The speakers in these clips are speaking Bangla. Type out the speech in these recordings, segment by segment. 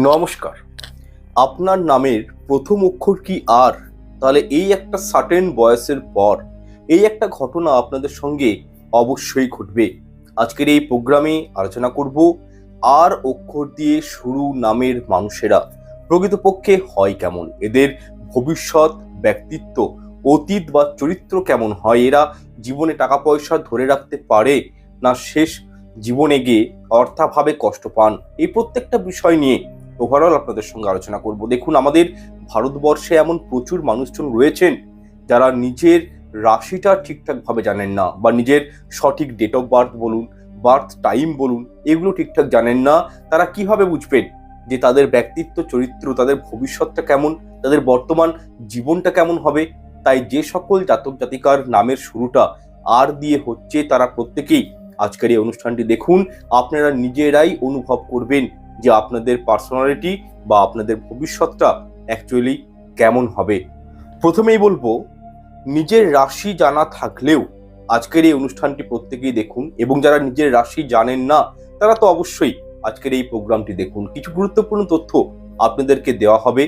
নমস্কার। আপনার নামের প্রথম অক্ষর কি আর? তাহলে এই একটা সার্টেন বয়সের পর এই একটা ঘটনা আপনাদের সঙ্গে অবশ্যই ঘটবে। আজকের এই প্রোগ্রামে আলোচনা করব, আর অক্ষর দিয়ে শুরু নামের মানুষেরা প্রকৃতপক্ষে হয় কেমন? এদের ভবিষ্যৎ, ব্যক্তিত্ব, অতীত বা চরিত্র কেমন হয়? এরা জীবনে টাকা পয়সা ধরে রাখতে পারে না শেষ জীবনে গিয়ে অর্থাভাবে কষ্ট পান? এই প্রত্যেকটা বিষয় নিয়ে ওভারঅল আপনাদের সঙ্গে আলোচনা করব। দেখুন, আমাদের ভারতবর্ষে এমন প্রচুর মানুষজন রয়েছেন যারা নিজের রাশিটা ঠিকঠাকভাবে জানেন না বা নিজের সঠিক ডেট অফ বার্থ বলুন বার্থ টাইম বলুন, এগুলো ঠিকঠাক জানেন না। তারা কীভাবে বুঝবেন যে তাদের ব্যক্তিত্ব, চরিত্র, তাদের ভবিষ্যৎটা কেমন, তাদের বর্তমান জীবনটা কেমন হবে? তাই যে সকল জাতক জাতিকার নামের শুরুটা আর দিয়ে হচ্ছে তারা প্রত্যেকেই আজকের এই অনুষ্ঠানটি দেখুন। আপনারা নিজেরাই অনুভব করবেন যে আপনাদের পার্সোনালিটি বা আপনাদের ভবিষ্যৎটা অ্যাকচুয়ালি কেমন হবে। প্রথমেই বলব, নিজের রাশি জানা থাকলেও আজকের এই অনুষ্ঠানটি প্রত্যেকেই দেখুন এবং যারা নিজের রাশি জানেন না, তারা তো অবশ্যই আজকের এই প্রোগ্রামটি দেখুন। কিছু গুরুত্বপূর্ণ তথ্য আপনাদেরকে দেওয়া হবে।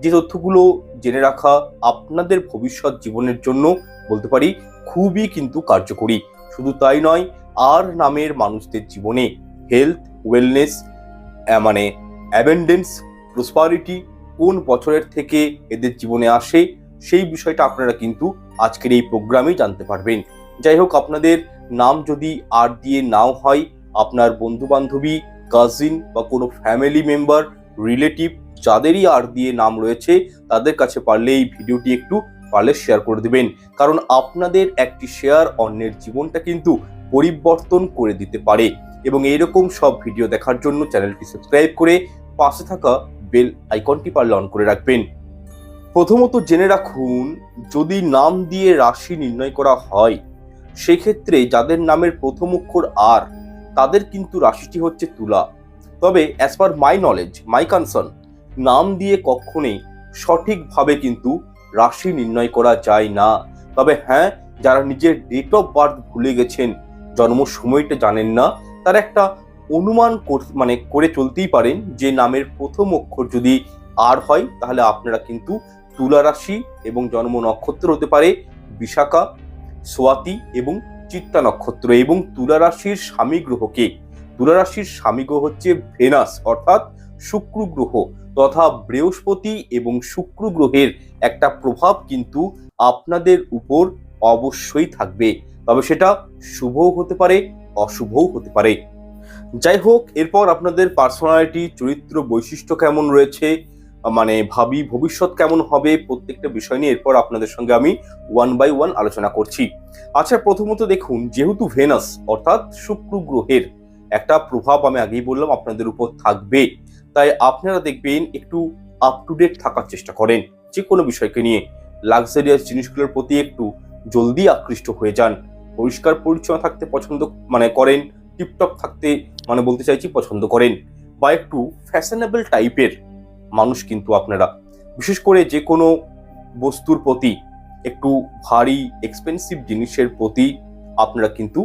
যে তথ্যগুলো জেনে রাখা আপনাদের ভবিষ্যৎ জীবনের জন্য বলতে পারি খুবই কিন্তু কার্যকরী। শুধু তাই নয়, আর নামের মানুষদের জীবনে হেলথ ওয়েলনেস মানে অ্যাবেন্ডেন্স প্রসপারিটি কোন বছরের থেকে এদের জীবনে আসে সেই বিষয়টা আপনারা কিন্তু আজকের এই প্রোগ্রামেই জানতে পারবেন। যাই হোক, আপনাদের নাম যদি আর দিয়ে নাও হয়, আপনার বন্ধু বান্ধবী কাজিন বা কোনো ফ্যামিলি মেম্বার রিলেটিভ যাদেরই আর দিয়ে নাম রয়েছে, তাদের কাছে পারলে এই ভিডিওটি একটু পারলে শেয়ার করে দেবেন। কারণ আপনাদের একটি শেয়ার অন্যের জীবনটা কিন্তু পরিবর্তন করে দিতে পারে। এবং এইরকম সব ভিডিও দেখার জন্য চ্যানেলটি সাবস্ক্রাইব করে পাশে থাকা বেল আইকনটি পারলে অন করে রাখবেন। প্রথমত জেনে রাখুন, যদি নাম দিয়ে রাশি নির্ণয় করা হয়, সেক্ষেত্রে যাদের নামের প্রথম অক্ষর আর তাদের কিন্তু রাশিটি হচ্ছে তুলা। তবে as per my knowledge my concern নাম দিয়ে কখনোই সঠিকভাবে কিন্তু রাশি নির্ণয় করা যায় না। তবে হ্যাঁ যারা নিজের ডেট অফ বার্থ ভুলে গেছেন জন্ম সময়টা জানেন না, তার একটা অনুমান মানে করে চলতেই পারেন যে নামের প্রথম অক্ষর যদি আর হয়, তাহলে আপনারা কিন্তু তুলা রাশি এবং জন্ম নক্ষত্র হতে পারে বিশাখা, সোয়াতি এবং চিত্তা নক্ষত্র এবং তুলা রাশির স্বামী গ্রহকে। তুলা রাশির স্বামী গ্রহ হচ্ছে ভেনাস অর্থাৎ শুক্র গ্রহ তথা বৃহস্পতি এবং শুক্র গ্রহের একটা প্রভাব কিন্তু আপনাদের উপর অবশ্যই থাকবে। তবে সেটা শুভও হতে পারে, অশুভও হতে পারে। যাই হোক এরপর আপনাদের পার্সোনালিটি চরিত্র বৈশিষ্ট্য কেমন রয়েছে মানে ভাবি ভবিষ্যৎ কেমন হবে, প্রত্যেকটা বিষয় নিয়ে এরপর আপনাদের সঙ্গে আমি ওয়ান বাই ওয়ান আলোচনা করছি। আচ্ছা প্রথমত দেখুন, যেহেতু ভেনাস অর্থাৎ শুক্র গ্রহের একটা প্রভাব আমি আগেই বললাম, আপনাদের উপর থাকবে। তাই আপনারা দেখবেন একটু আপ টু ডেট থাকার চেষ্টা করেন যে কোনো বিষয়কে নিয়ে। লাক্সারিয়াস জিনিসগুলোর প্রতি একটু জলদি আকৃষ্ট হয়ে যান। পরিষ্কার পরিচ্ছন্ন থাকতে পছন্দ মানে করেন, টিপটপ থাকতে মানে বলতে চাইছি পছন্দ করেন, বা একটু ফ্যাশনেবল টাইপের মানুষ কিন্তু আপনারা। বিশেষ করে যে কোনো বস্তুর প্রতি একটু ভারী এক্সপেন্সিভ জিনিসের প্রতি আপনারা কিন্তু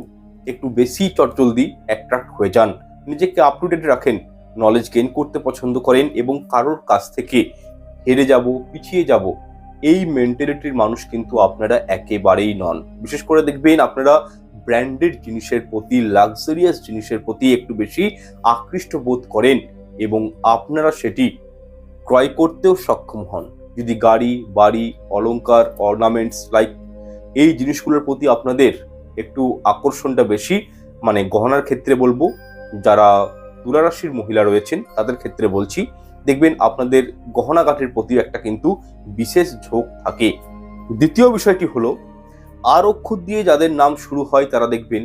একটু বেশি চটজলদি অ্যাট্রাক্ট হয়ে যান। নিজেকে আপ টু ডেট রাখেন নলেজ গেইন করতে পছন্দ করেন এবং কারোর কাছ থেকে হেরে যাব, পিছিয়ে যাব এই মেন্টালিটির মানুষ কিন্তু আপনারা একেবারেই নন। বিশেষ করে দেখবেন আপনারা ব্র্যান্ডেড জিনিসের প্রতি লাক্সারিয়াস জিনিসের প্রতি একটু বেশি আকৃষ্ট বোধ করেন এবং আপনারা সেটি ক্রয় করতেও সক্ষম হন। যদি গাড়ি, বাড়ি, অলংকার অর্নামেন্টস লাইক এই জিনিসগুলোর প্রতি আপনাদের একটু আকর্ষণটা বেশি মানে গহনার ক্ষেত্রে বলব, যারা তুলারাশির মহিলা রয়েছেন, তাদের ক্ষেত্রে বলছি দেখবেন আপনাদের গহনাগাটির প্রতি একটা কিন্তু বিশেষ ঝোঁক থাকে। দ্বিতীয় বিষয়টি হলো আর অক্ষর দিয়ে যাদের নাম শুরু হয় তারা দেখবেন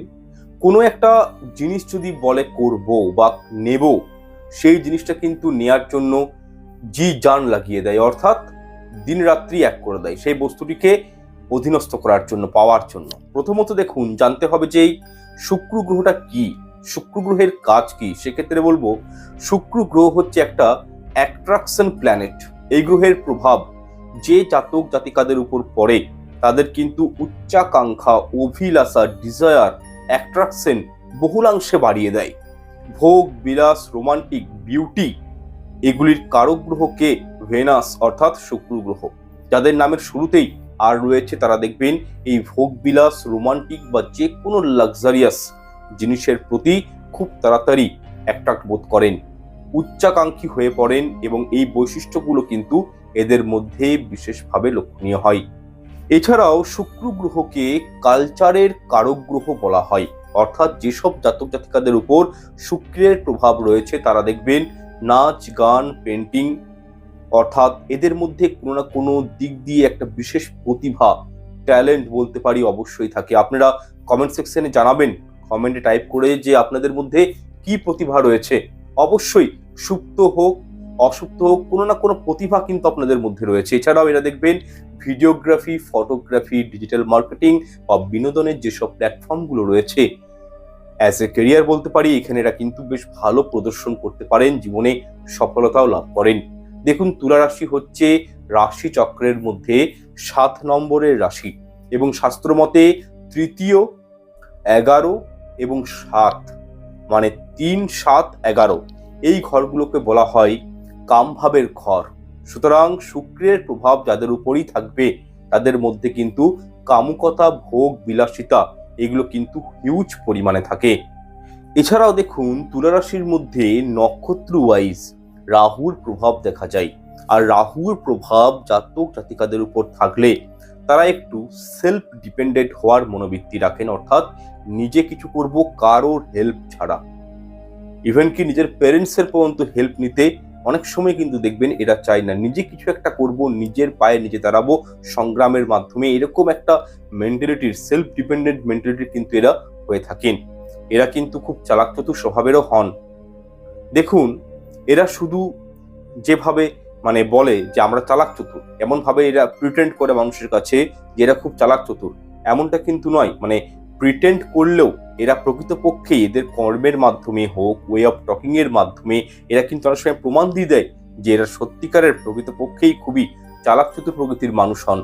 কোনো একটা জিনিস যদি বলে করব বা নেব, সেই জিনিসটা কিন্তু নেয়ার জন্য জি জান লাগিয়ে দেয়, অর্থাৎ দিন রাত্রি এক করে দেয় সেই বস্তুটিকে অধীনস্থ করার জন্য, পাওয়ার জন্য। প্রথমত দেখুন, জানতে হবে যে এই শুক্র গ্রহটা কি? শুক্র গ্রহের কাজ কি? সেক্ষেত্রে বলব, শুক্র গ্রহ হচ্ছে একটা অ্যাট্রাকশন প্ল্যানেট। এই গ্রহের প্রভাব যে জাতক জাতিকাদের উপর পড়ে, তাদের কিন্তু উচ্চাকাঙ্ক্ষা, অভিলাষা ডিজায়ার অ্যাট্রাকশন বহুলাংশে বাড়িয়ে দেয়। ভোগ, বিলাস রোমান্টিক বিউটি এগুলির কারক গ্রহকে ভেনাস অর্থাৎ শুক্র গ্রহ। যাদের নামের শুরুতেই আর রয়েছে, তারা দেখবেন এই ভোগবিলাস রোমান্টিক বা যে কোনো লাক্সারিয়াস জিনিসের প্রতি খুব তাড়াতাড়ি অ্যাট্রাক্ট বোধ করেন। উচ্চাকাঙ্ক্ষী হয়ে পড়েন এবং এই বৈশিষ্ট্যগুলো কিন্তু এদের মধ্যে বিশেষভাবে লক্ষণীয় হয়। এছাড়াও শুক্র গ্রহকে কালচারের কারক গ্রহ বলা হয়। অর্থাৎ যেসব জাতক জাতিকাদের উপর শুক্রের প্রভাব রয়েছে, তারা দেখবেন নাচ, গান, পেন্টিং, অর্থাৎ এদের মধ্যে কোনো না কোনো দিক দিয়ে একটা বিশেষ প্রতিভা, ট্যালেন্ট বলতে পারি অবশ্যই থাকে। আপনারা কমেন্ট সেকশনে জানাবেন। কমেন্টে টাইপ করে যে আপনাদের মধ্যে কি প্রতিভা রয়েছে। অবশ্যই সুপ্ত হোক, অসুপ্ত হোক, কোনো না কোনো প্রতিভা কিন্তু আপনাদের মধ্যে রয়েছে। এছাড়াও এরা দেখবেন ভিডিওগ্রাফি, ফটোগ্রাফি, ডিজিটাল মার্কেটিং বা বিনোদনের যেসব প্ল্যাটফর্মগুলো রয়েছে। অ্যাজ এ কেরিয়ার বলতে পারি, এখানে এরা কিন্তু বেশ ভালো প্রদর্শন করতে পারেন, জীবনে সফলতাও লাভ করেন। দেখুন, তুলা রাশি হচ্ছে রাশি চক্রের মধ্যে সাত নম্বরের রাশি এবং শাস্ত্রমতে তৃতীয়, এগারো এবং সাত মানে তিন, সাত, এগারো। এই ঘরগুলোকে বলা হয় কামভাবের ঘর। সুতরাং শুক্রের প্রভাব যাদের উপরই থাকবে, তাদের মধ্যে কিন্তু কামুকতা, ভোগ, বিলাসিতা এগুলো কিন্তু হিউজ পরিমাণে থাকে। এছাড়াও দেখুন, তুলারাশির মধ্যে নক্ষত্র ওয়াইজ রাহুর প্রভাব দেখা যায়। আর রাহুর প্রভাব জাতক জাতিকাদের উপর থাকলে তারা একটু সেলফ ডিপেন্ডেন্ট হওয়ার মনোবৃত্তি রাখেন, অর্থাৎ নিজে কিছু করব, কারোর হেল্প ছাড়া। ইভেন কি নিজের প্যারেন্টসের পর্যন্ত হেল্প নিতে অনেক সময় কিন্তু দেখবেন এরা চায় না। নিজে কিছু একটা করব, নিজের পায়ে নিজে দাঁড়াবো সংগ্রামের মাধ্যমে। এরকম একটা মেন্টালিটির সেলফ ডিপেন্ডেন্ট মেন্টালিটির কিন্তু এরা হয়ে থাকেন। এরা কিন্তু খুব চালাক চতুর স্বভাবেরও হন। দেখুন, এরা শুধু যেভাবে মানে বলে যে আমরা চালাক চতুর এমনভাবে এরা প্রিটেন্ড করে মানুষের কাছে যে এরা খুব চালাক চতুর এমনটা কিন্তু নয়। মানে প্রিটেন্ড করলেও এরা প্রকৃতপক্ষে এদের কর্মের মাধ্যমে হোক ওয়ে অফ টকিং এর মাধ্যমে এরা কিন্তু অনেক সময় প্রমাণ দিয়ে দেয় যে এরা সত্যিকারের প্রকৃতপক্ষেই খুবই চালাক চতুর প্রকৃতির মানুষ হন।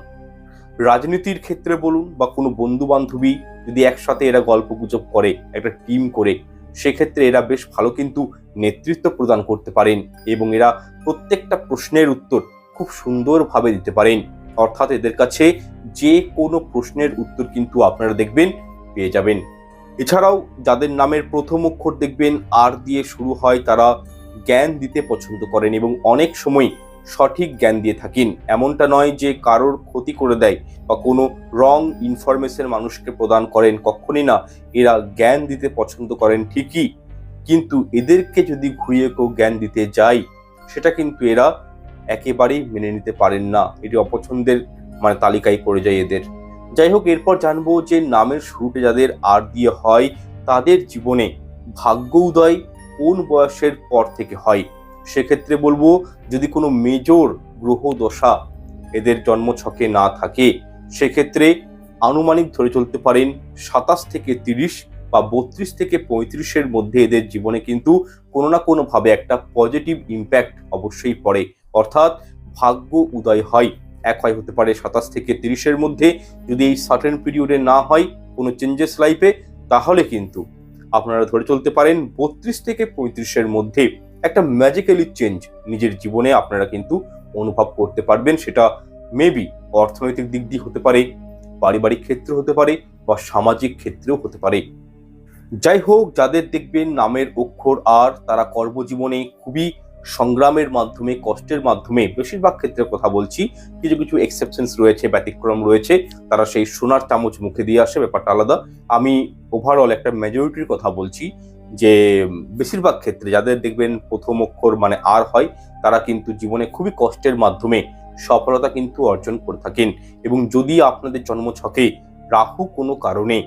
রাজনীতির ক্ষেত্রে বলুন বা কোনো বন্ধু বান্ধবী যদি একসাথে এরা গল্প গুজব করে, একটা টিম করে, সেক্ষেত্রে এরা বেশ ভালো কিন্তু নেতৃত্ব প্রদান করতে পারেন এবং এরা প্রত্যেকটা প্রশ্নের উত্তর খুব সুন্দরভাবে দিতে পারেন। অর্থাৎ এদের কাছে যে কোনো প্রশ্নের উত্তর কিন্তু আপনারা দেখবেন, পেয়ে যাবেন। এছাড়াও যাদের নামের প্রথম অক্ষর দেখবেন, আর দিয়ে শুরু হয় তারা জ্ঞান দিতে পছন্দ করেন এবং অনেক সময় সঠিক জ্ঞান দিয়ে থাকেন। এমনটা নয় যে কারোর ক্ষতি করে দেয় বা কোনো রং ইনফরমেশন মানুষকে প্রদান করেন, কখনই না। এরা জ্ঞান দিতে পছন্দ করেন ঠিকই, কিন্তু এদেরকে যদি ঘুরিয়ে কেউ জ্ঞান দিতে যায়, সেটা কিন্তু এরা একেবারেই মেনে নিতে পারেন না। এটি অপছন্দের মানে তালিকায় পড়ে যায় এদের। যাই হোক এরপর জানব যে নামের শুরুতে যাদের আর দিয়ে হয়, তাদের জীবনে ভাগ্য উদয় কোন বয়সের পর থেকে হয়? সেক্ষেত্রে বলব, যদি কোনো মেজর গ্রহ দশা এদের জন্মছকে না থাকে, সেক্ষেত্রে আনুমানিক ধরে চলতে পারেন সাতাশ থেকে তিরিশ বা বত্রিশ থেকে পঁয়ত্রিশের মধ্যে এদের জীবনে কিন্তু কোনো না কোনোভাবে একটা পজিটিভ ইম্প্যাক্ট অবশ্যই পড়ে। অর্থাৎ ভাগ্য উদয় হয়। এক হয় হতে পারে সাতাশ থেকে তিরিশের মধ্যে। যদি এই সার্টেন পিরিয়ডে না হয় কোনো চেঞ্জেস লাইফে তাহলে কিন্তু আপনারা ধরে চলতে পারেন বত্রিশ থেকে পঁয়ত্রিশের মধ্যে একটা ম্যাজিক্যালি চেঞ্জ নিজের জীবনে আপনারা কিন্তু অনুভব করতে পারবেন। সেটা মেবি অর্থনৈতিক দিক দিয়ে হতে পারে, পারিবারিক ক্ষেত্রে হতে পারে বা সামাজিক ক্ষেত্রেও হতে পারে। যাই হোক, যাদের দেখবেন নামের অক্ষর আর তারা কর্মজীবনে খুবই সংগ্রামের মাধ্যমে, কষ্টের মাধ্যমে বেশিরভাগ ক্ষেত্রে কথা বলছি। কিছু কিছু এক্সেপশনস রয়েছে, ব্যতিক্রম রয়েছে। তারা সেই সোনার চামচ মুখে দিয়ে আসে, ব্যাপারটা আলাদা। আমি ওভারঅল একটা মেজরিটির কথা বলছি যে, বেশিরভাগ ক্ষেত্রে যাদের দেখবেন প্রথম অক্ষর মানে আর হয়, তারা কিন্তু জীবনে খুবই কষ্টের মাধ্যমে সফলতা কিন্তু অর্জন করে থাকেন। এবং যদি আপনাদের জন্মছকে রাহু কোনো কারণে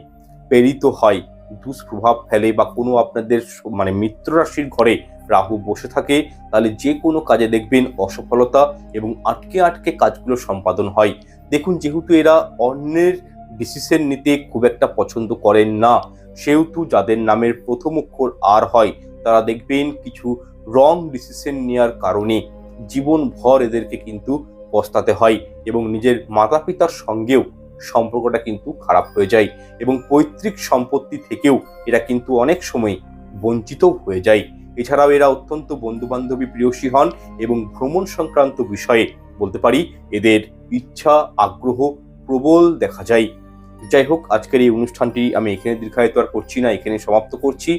প্রেরিত হয় দুষ্প্রভাব ফেলে বা কোনো আপনাদের মানে মিত্র রাশির ঘরে রাহু বসে থাকে, তাহলে যে কোনো কাজে দেখবেন অসফলতা এবং আটকে আটকে কাজগুলো সম্পাদন হয়। দেখুন, যেহেতু এরা অন্যের ডিসিশন নিতে খুব একটা পছন্দ করেন না, সেহেতু যাদের নামের প্রথম অক্ষর আর হয়, তারা দেখবেন কিছু রং ডিসিশন নেওয়ার কারণে জীবনভর এদেরকে কিন্তু পস্তাতে হয় এবং নিজের মাতা পিতার সঙ্গেও সম্পর্কটা কিন্তু খারাপ হয়ে যায় এবং পৈতৃক সম্পত্তি থেকেও এরা কিন্তু অনেক সময় বঞ্চিত হয়ে যায়। এছাড়াও এরা অত্যন্ত বন্ধু বান্ধবী প্রিয়সী হন এবং ভ্রমণ সংক্রান্ত বিষয়ে বলতে পারি এদের ইচ্ছা, আগ্রহ প্রবল দেখা যায়। যাই হোক, আজকের এই অনুষ্ঠানটি আমি এখানে দীর্ঘায়িত আর করছি না, এখানে সমাপ্ত করছি।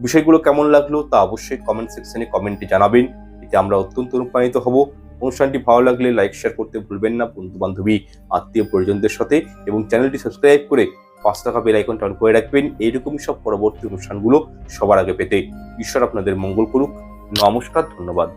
বিষয়গুলো কেমন লাগল তা অবশ্যই কমেন্ট সেকশনে কমেন্টে জানাবেন। এতে আমরা অত্যন্ত অনুপ্রাণিত হব। অনুষ্ঠানটি ভালো লাগলে লাইক শেয়ার করতে ভুলবেন না বন্ধু বান্ধবী আত্মীয় পরিজনদের সাথে এবং চ্যানেলটি সাবস্ক্রাইব করে পাঁচ টাকা বেল আইকনটা অন করে রাখবেন। এইরকমই সব পরবর্তী অনুষ্ঠানগুলো সবার আগে পেতে ঈশ্বর আপনাদের মঙ্গল করুক। নমস্কার, ধন্যবাদ।